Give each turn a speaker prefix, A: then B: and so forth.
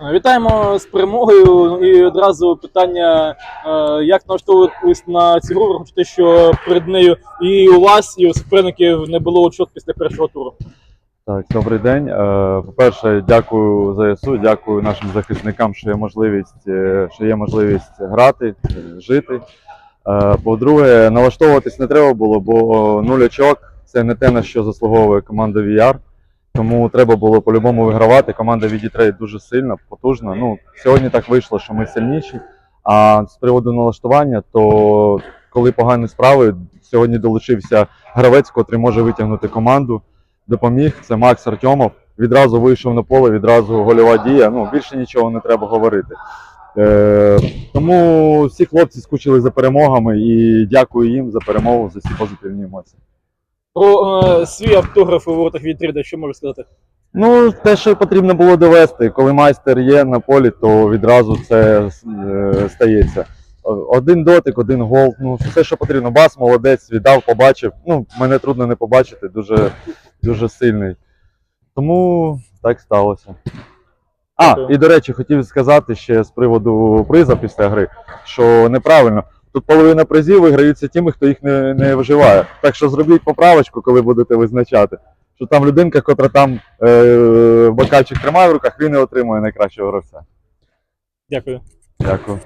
A: Е, Вітаємо з перемогою. І одразу питання: е, як налаштовуватись на цю гру, враховуючи те, що перед нею і у вас, і у суперників не було очок після першого туру.
B: Так, добрий день. Е, По-перше, дякую ЗСУ, дякую нашим захисникам, що є можливість, що є можливість грати, жити. По-друге, налаштовуватись не треба було, бо нуль очок це не те, на що заслуговує команда VR. Тому треба було по-любому вигравати. Команда VD3 дуже сильна, потужна. Ну, сьогодні так вийшло, що ми сильніші. А з приводу налаштування, то коли погані справи, сьогодні долучився гравець, котрий може витягнути команду допоміг. Це Макс Артемов. Відразу вийшов на поле, відразу гольова дія. Ну, більше нічого не треба говорити. Е, тому всі хлопці скучили за перемогами і дякую їм за перемогу, за всі позитивні емоції.
A: Про е, свій автограф у воротах від 3 що можу сказати?
B: Ну, те, що потрібно було довести. Коли майстер є на полі, то відразу це е, стається. Один дотик, один гол. Ну, все, що потрібно. Бас, молодець, віддав, побачив. Ну, мене трудно не побачити, дуже, дуже сильний. Тому так сталося. А, і до речі, хотів сказати ще з приводу приза після гри, що неправильно. Тут половина призів виграються тими, хто їх не, не вживає. Так що зробіть поправочку, коли будете визначати. Що там людинка, котра там е, бокальчик тримає в руках, він і отримує найкращого гравця.
A: Дякую.
B: Дякую.